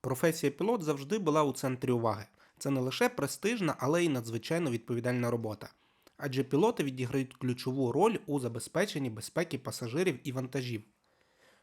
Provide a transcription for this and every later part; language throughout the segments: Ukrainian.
Професія пілот завжди була у центрі уваги. Це не лише престижна, але й надзвичайно відповідальна робота. Адже пілоти відіграють ключову роль у забезпеченні безпеки пасажирів і вантажів.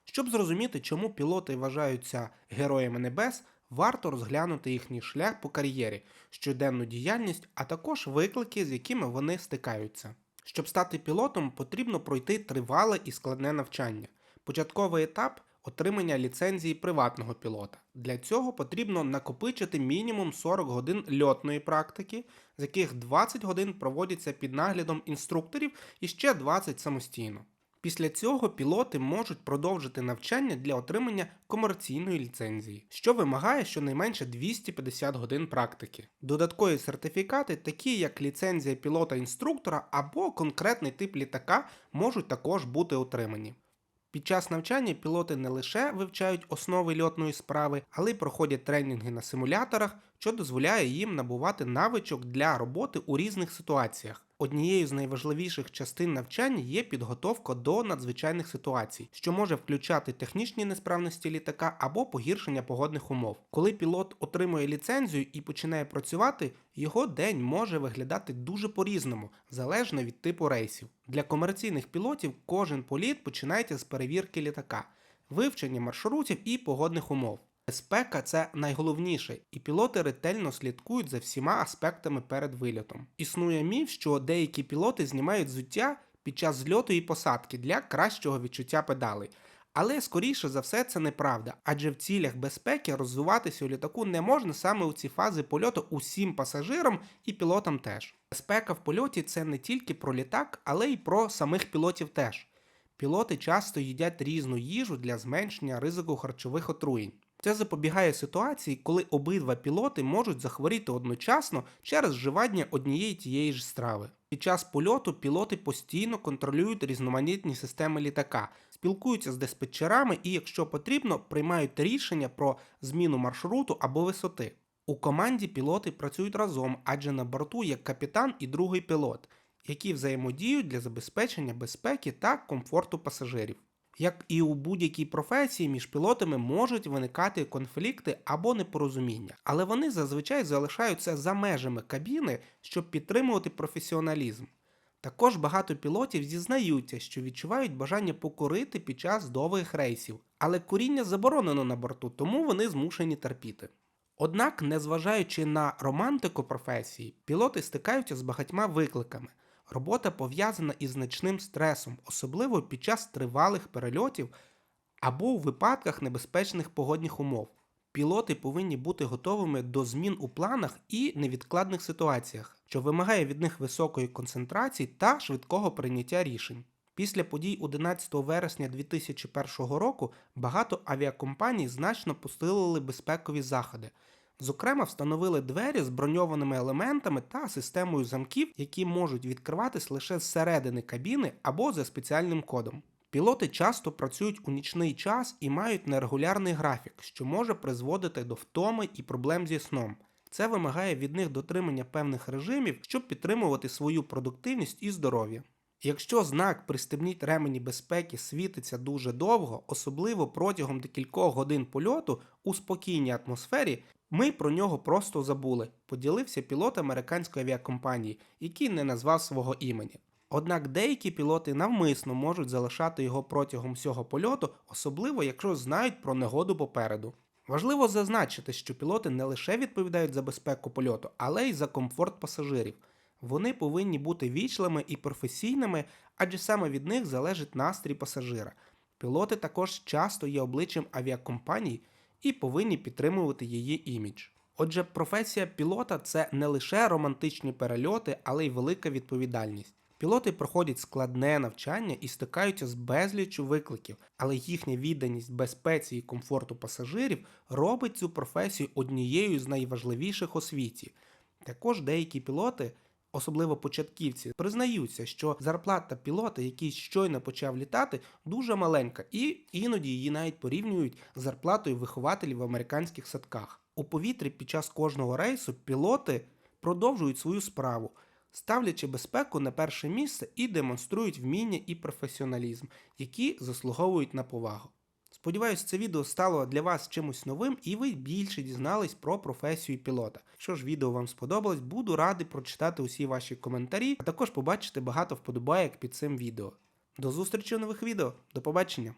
Щоб зрозуміти, чому пілоти вважаються героями небес, варто розглянути їхній шлях по кар'єрі, щоденну діяльність, а також виклики, з якими вони стикаються. Щоб стати пілотом, потрібно пройти тривале і складне навчання. Початковий етап отримання ліцензії приватного пілота. Для цього потрібно накопичити мінімум 40 годин льотної практики, з яких 20 годин проводяться під наглядом інструкторів і ще 20 самостійно. Після цього пілоти можуть продовжити навчання для отримання комерційної ліцензії, що вимагає щонайменше 250 годин практики. Додаткові сертифікати, такі як ліцензія пілота-інструктора або конкретний тип літака, можуть також бути отримані. Під час навчання пілоти не лише вивчають основи льотної справи, але й проходять тренінги на симуляторах, що дозволяє їм набувати навичок для роботи у різних ситуаціях. Однією з найважливіших частин навчання є підготовка до надзвичайних ситуацій, що може включати технічні несправності літака або погіршення погодних умов. Коли пілот отримує ліцензію і починає працювати, його день може виглядати дуже по-різному, залежно від типу рейсів. Для комерційних пілотів кожен політ починається з перевірки літака, вивчення маршрутів і погодних умов. Безпека це найголовніше, і пілоти ретельно слідкують за всіма аспектами перед вильотом. Існує міф, що деякі пілоти знімають взуття під час зльоту і посадки для кращого відчуття педалей. Але скоріше за все це неправда, адже в цілях безпеки розвиватися у літаку не можна саме у ці фази польоту усім пасажирам і пілотам теж. Безпека в польоті це не тільки про літак, але й про самих пілотів теж. Пілоти часто їдять різну їжу для зменшення ризику харчових отруєнь. Це запобігає ситуації, коли обидва пілоти можуть захворіти одночасно через вживання однієї тієї ж страви. Під час польоту пілоти постійно контролюють різноманітні системи літака, спілкуються з диспетчерами і, якщо потрібно, приймають рішення про зміну маршруту або висоти. У команді пілоти працюють разом, адже на борту є капітан і другий пілот, які взаємодіють для забезпечення безпеки та комфорту пасажирів. Як і у будь-якій професії, між пілотами можуть виникати конфлікти або непорозуміння, але вони зазвичай залишаються за межами кабіни, щоб підтримувати професіоналізм. Також багато пілотів зізнаються, що відчувають бажання покурити під час довгих рейсів, але куріння заборонено на борту, тому вони змушені терпіти. Однак, незважаючи на романтику професії, пілоти стикаються з багатьма викликами. Робота пов'язана із значним стресом, особливо під час тривалих перельотів або у випадках небезпечних погодних умов. Пілоти повинні бути готовими до змін у планах і невідкладних ситуаціях, що вимагає від них високої концентрації та швидкого прийняття рішень. Після подій 11 вересня 2001 року багато авіакомпаній значно посилили безпекові заходи. Зокрема, встановили двері з броньованими елементами та системою замків, які можуть відкриватись лише зсередини кабіни або за спеціальним кодом. Пілоти часто працюють у нічний час і мають нерегулярний графік, що може призводити до втоми і проблем зі сном. Це вимагає від них дотримання певних режимів, щоб підтримувати свою продуктивність і здоров'я. Якщо знак пристебніть ремені безпеки світиться дуже довго, особливо протягом декількох годин польоту у спокійній атмосфері, ми про нього просто забули, поділився пілот американської авіакомпанії, який не назвав свого імені. Однак деякі пілоти навмисно можуть залишати його протягом всього польоту, особливо якщо знають про негоду попереду. Важливо зазначити, що пілоти не лише відповідають за безпеку польоту, але й за комфорт пасажирів. Вони повинні бути вічливими і професійними, адже саме від них залежить настрій пасажира. Пілоти також часто є обличчям авіакомпаній і повинні підтримувати її імідж. Отже, професія пілота це не лише романтичні перельоти, але й велика відповідальність. Пілоти проходять складне навчання і стикаються з безліччю викликів, але їхня відданість безпеці і комфорту пасажирів робить цю професію однією з найважливіших у світі. Також деякі пілоти, особливо початківці, признаються, що зарплата пілота, який щойно почав літати, дуже маленька, і іноді її навіть порівнюють з зарплатою вихователів в американських садках. У повітрі під час кожного рейсу пілоти продовжують свою справу, ставлячи безпеку на перше місце і демонструють вміння і професіоналізм, які заслуговують на повагу. Сподіваюсь, це відео стало для вас чимось новим і ви більше дізнались про професію пілота. Якщо ж відео вам сподобалось, буду радий прочитати усі ваші коментарі, а також побачити багато вподобайок під цим відео. До зустрічі у нових відео. До побачення!